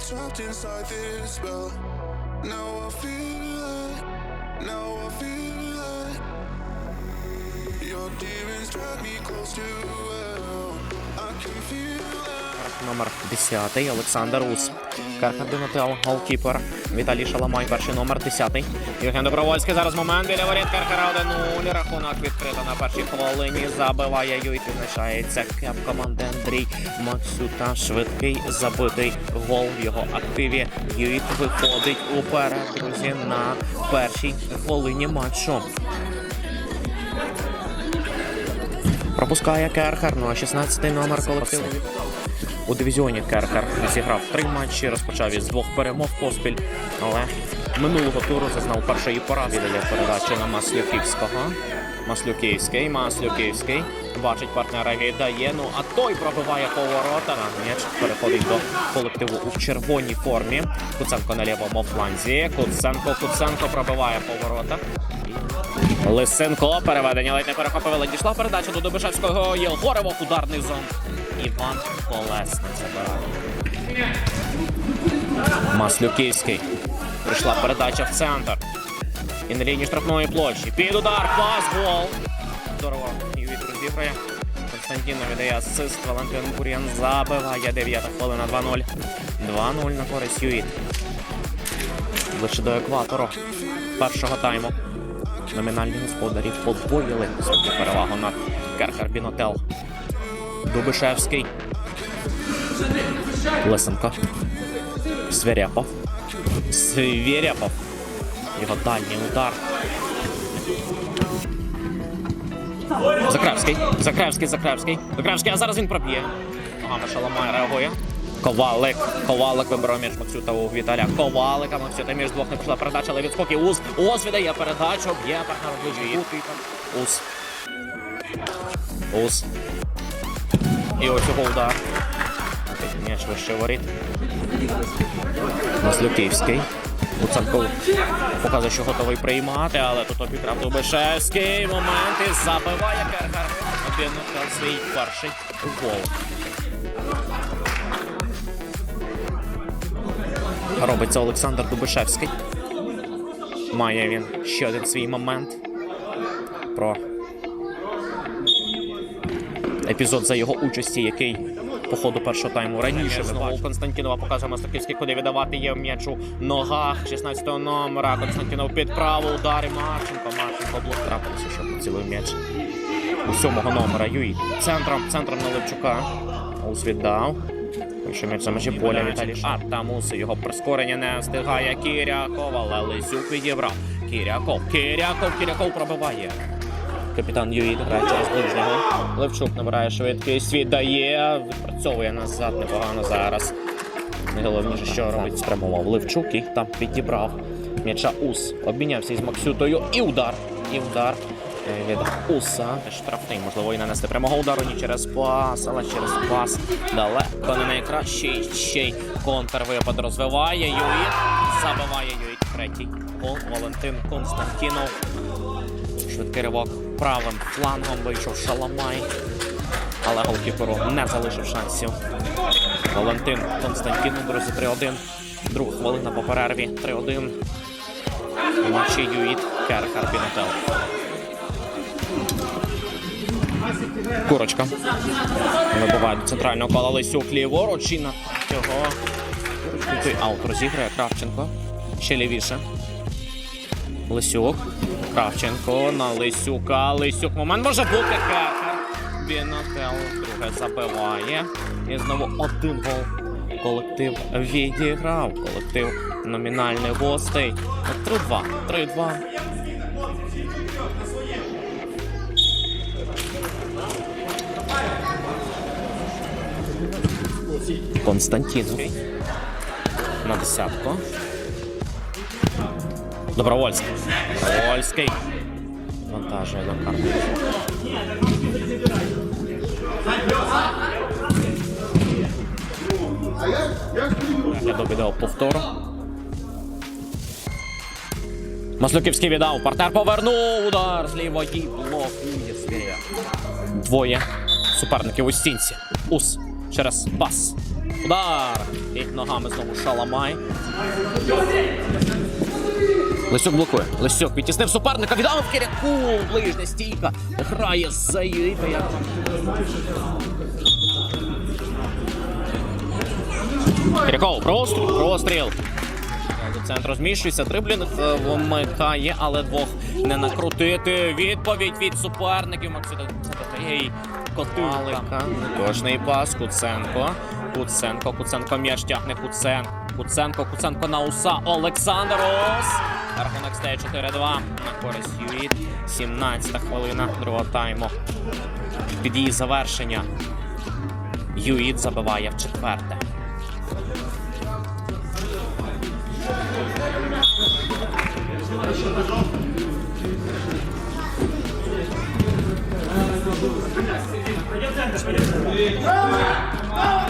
trapped inside this spell. Now I feel like, now I feel like your demons drag me close to hell. I can feel like. Номер 10 Олександр Ус. Донателло, голкіпер. Віталій Шаламай, перший номер 10 Євген Добровольський. Зараз момент біля воріт Каркара 1-0. Рахунок відкрито на першій хвилині. Забиває Юйт. Відзначається кеп команди Андрій Максюта. Швидкий забитий гол в його активі. Юйт виходить уперед, друзі, на першій хвилині матчу. Пропускає Керхер, ну а 16-й номер колективу. У дивізіоні Керхер зіграв три матчі, розпочав із двох перемог поспіль, але минулого туру зазнав першої поразки для передачі на Маслюківського. Маслюківський, Маслюківський бачить партнера, віддає, ну а той пробиває поворота. На М'яч переходить до колективу у червоній формі. Куценко на лівому фланзі. Куценко, Куценко пробиває поворота. Лисенко переведення ледь не перехопили. Дійшла передача до Добишевського. Єлгоровок ударний зон. Іван Колесник забирає. Маслюківський. Прийшла передача в центр. І на лінії штрафної площі. Під удар, пас, гол. Здорово. Ювіт розіграє. Константіно віддає асист. Валентин Бур'ян забиває. 9 хвилина 2-0. 2-0 на користь Ювіт. Ближче до екватору першого тайму. Номінальні господарі подвоїли свою перевагу над Керкер Бінотел. Дубишевський. Лисенко. Свиряпов. Свиряпов. Його дальній удар. Закравський. Закравський, Закравський. Закравський, а зараз він проб'є. Погано Шаламай реагує. Ковалик. Ковалик вибирав між Максюта у Віталя. Ковалика Максюта між двох не пішла передача, але відскоки Ус. Ус віддає передачу, б'є партнер обличчя. Ус. Ус. І ось його удар. М'яч вище воріт. Маслюківський. Луценко показує, що готовий приймати, але тут обіграв Дубишевський. Момент і забиває Керхар. Один свій перший гол. Робить це Олександр Дубишевський. Має він ще один свій момент. Про епізод за його участі, який по ходу першого тайму раніше знову Константінова показує Мастаківський, куди віддавати є м'яч у ногах 16-го номера. Константінов під праву, удари Марченко. Марченко блок трапився, що поцілив м'яч у сьомого номера. Юй центром, центром на Левчука. Ус віддав. М'яч за межі поля Віталій А там Уси його прискорення не встигає Кіряков, але Лисюк відібрав. Кіряков, Кіряков, Кіряков пробиває. Капітан Юїд грає через ближнього. Левчук набирає швидкість, віддає, відпрацьовує назад непогано зараз. Найголовніше, що робить, спрямував Левчук і там підібрав м'яча Ус. Обмінявся із Максютою. І удар. І удар від Уса. Штрафний, можливо, і нанести прямого удару ні через пас, але через пас. Далеко не найкращий. Ще й контрвипад розвиває Юїд. Забиває Юїд третій гол. Валентин Константінов. Швидкий ривок правим флангом вийшов Шаламай. Але голкіперу не залишив шансів. Валентин Константінов, друзі, 3-1. Друга хвилина по перерві. 3-1. У матчі Юїт Керхар Бінотел. Курочка. Вибиває до центрального кола Лисюк ліворуч і на цього. Аут розіграє Кравченко. Ще лівіше. Лисюк. Кравченко на Лисюка. Лисюк. Момент може бути Керхер. Бінотел друге забиває. І знову один гол. Колектив відіграв. Колектив номінальних гостей. 3-2. 3-2. Константінов. На десятку. Добровольський. Добровольський. Вантажує до карти. Я довідав повтору. Маслюківський віддав. Партнер повернув. Удар з лівої блокує. Двоє суперників у стінці. Ус через пас. Удар! Під ногами знову Шаламай. Лисюк блокує. Лисюк відтіснив суперника, віддав в Киряку. Ближня стійка. Грає за там? Киряков, простріл, простріл. До центру зміщується, дриблінг е, вмикає, але двох не накрутити. Відповідь від суперників Цататей. Коталика. Кожний пас. Куценко. Куценко. Куценко м'яч тягне Куценко. Куценко. Куценко на уса. Олександр Ос. Рахунок стає 4-2 на користь Юїт. 17 хвилина другого тайму. Під її завершення. Юїт забиває в четверте.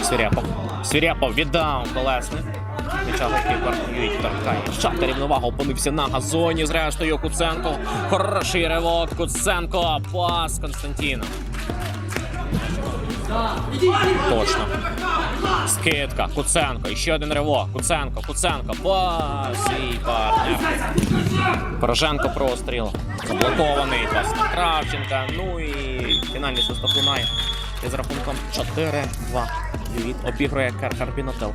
Свіряпов. Свіряпов віддав колесник. М'яча голкіпер торкає. Шахта рівновага опинився на газоні. Зрештою Куценко. Хороший ривок. Куценко. Пас Константіна. Точно. Скидка. Куценко. І ще один ривок. Куценко. Куценко. Пас. І партнер. Порошенко простріл. Заблокований. Пас Кравченка. Ну і фінальний свисток лунає. Із рахунком 4-2. Юїт обігрує Керхар Бінотел.